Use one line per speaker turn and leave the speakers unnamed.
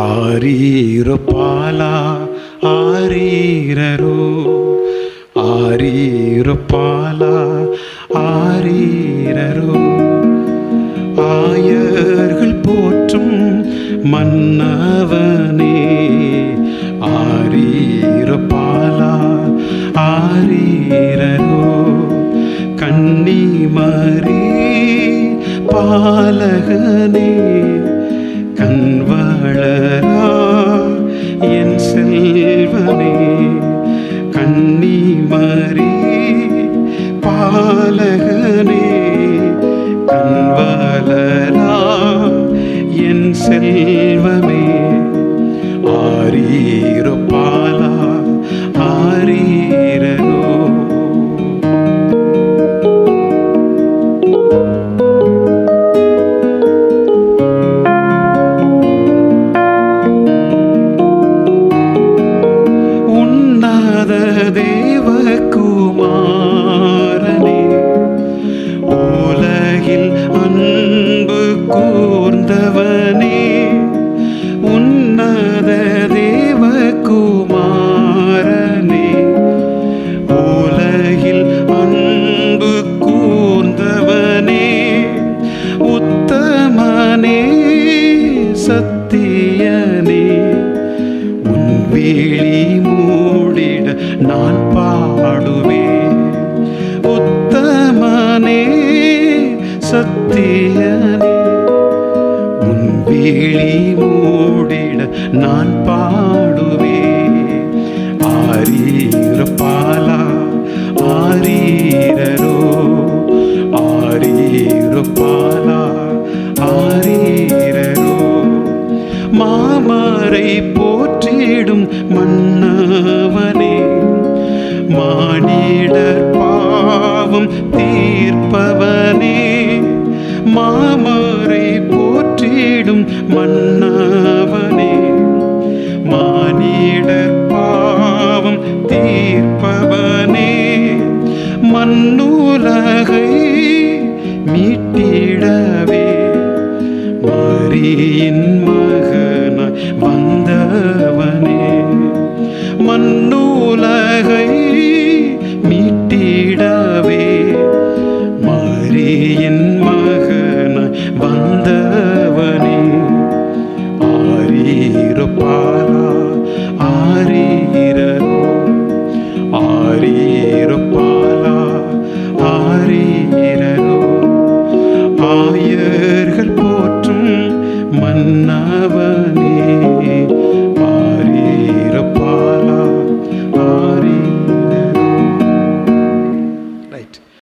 ஆரீர பாலா ஆரீரரோ ஆரீர பாலா ஆரீரரோ ஆயர்கள் போற்றும் மன்னவனே. ஆரீர பாலா ஆரீரரோ கன்னிமரி பாலகனே. கண்வளரா? என் செல்வனே கன்னிமரி பாலகனே கண்வளரா? என் செல்வமே ஆரீரோ பாலா உன்னத தேவகுமாரனே உலகில் அன்பு கூர்ந்தவனே உன்னத தேவகுமாரனே உலகில் அன்பு கூர்ந்தவனே உத்தமனே சத்தியனே உன் வேளி மூ நான் பாடுவேன். உத்தமனே சத்தியனே உன் விழி மூ தீர்ப்பவனே. மாமரை போற்றிடும் மன்னவனே. மானிடர் பாவம் தீர்ப்பவனே. மண்ணுலகை மீட்டிடவே. மாரியின் மகனாய் வந்தவனே. மண்ணுலகை மரியின் மகனாய் வந்தவனே. ஆரீர பாலா ஆரீரோ ஆரீர